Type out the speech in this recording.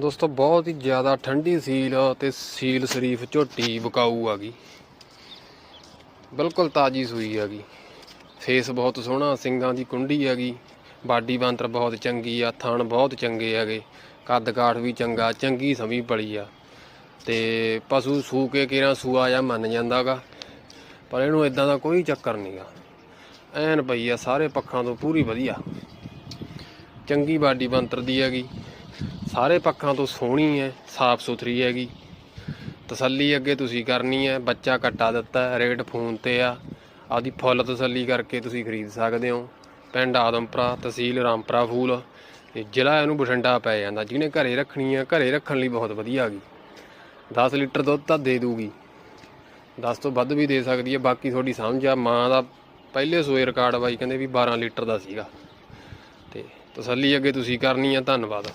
ਦੋਸਤੋ, ਬਹੁਤ ਹੀ ਜ਼ਿਆਦਾ ਠੰਡੀ ਸੀਲ ਤੇ ਸੀਲ ਸ਼ਰੀਫ ਝੋਟੀ ਬਕਾਊ ਆ ਗਈ। ਬਿਲਕੁਲ ਤਾਜੀ ਸੂਈ ਆ ਗਈ। ਫੇਸ ਬਹੁਤ ਸੋਹਣਾ, ਸਿੰਗਾਂ ਦੀ ਕੁੰਡੀ ਹੈਗੀ ਬਾਡੀ ਬਾਂਤਰ ਬਹੁਤ ਚੰਗੀ ਆ, ਥਣ ਬਹੁਤ ਚੰਗੇ ਹੈਗੇ। ਕੱਦ ਕਾਠ ਵੀ ਚੰਗਾ, ਚੰਗੀ ਸਮੀ ਪਲੀ ਆ। ਤੇ ਪਸ਼ੂ ਸੂ ਕੇ ਕਿਰਾਂ ਸੂਆ ਜਾਂ ਮੰਨ ਜਾਂਦਾਗਾ ਪਰ ਇਹਨੂੰ ਇਦਾਂ ਦਾ ਕੋਈ ਚੱਕਰ ਨਹੀਂਗਾ ਐਨ ਪਈ ਆ, ਸਾਰੇ ਪੱਖਾਂ ਤੋਂ ਪੂਰੀ ਵਧੀਆ। ਚੰਗੀ ਬਾਡੀ ਬੰਤਰ ਦੀ ਹੈਗੀ। ਸਾਰੇ ਪੱਖਾਂ ਤੋਂ ਸੋਹਣੀ ਹੈ ਸਾਫ਼ ਸੁਥਰੀ ਹੈਗੀ। ਤਸੱਲੀ ਅੱਗੇ ਤੁਸੀਂ ਕਰਨੀ ਹੈ ਬੱਚਾ ਕੱਟਾ ਦਿੱਤਾ, ਰੇਟ ਫੋਨ ਤੇ ਆ। ਆਪਦੀ ਫੁੱਲ ਤਸੱਲੀ ਕਰਕੇ ਤੁਸੀਂ ਖਰੀਦ ਸਕਦੇ ਹੋ। ਪਿੰਡ ਆਦਮਪੁਰਾ, ਤਹਿਸੀਲ ਰਾਮਪੁਰਾ ਫੂਲ। ਤੇ ਜ਼ਿਲ੍ਹਾ ਇਹਨੂੰ ਬਠਿੰਡਾ ਪੈ ਜਾਂਦਾ, ਜਿਹਨੇ ਘਰੇ ਰੱਖਣੀ ਆ ਘਰੇ ਰੱਖਣ ਲਈ ਬਹੁਤ ਵਧੀਆ ਗਈ 10 ਲੀਟਰ ਦੁੱਧ ਤਾਂ ਦੇ ਦੂਗੀ। 10 ਤੋਂ ਵੱਧ ਵੀ ਦੇ ਸਕਦੀ ਹੈ ਬਾਕੀ ਤੁਹਾਡੀ ਸਮਝ ਆ, ਮਾਂ ਦਾ ਪਹਿਲੇ ਸੋਏ ਰਿਕਾਰਡ ਬਾਈ ਕਹਿੰਦੇ ਵੀ 12 ਲੀਟਰ ਦਾ ਸੀਗਾ। ਤੇ ਤਸੱਲੀ ਅੱਗੇ ਤੁਸੀਂ ਕਰਨੀ ਆ ਧੰਨਵਾਦ।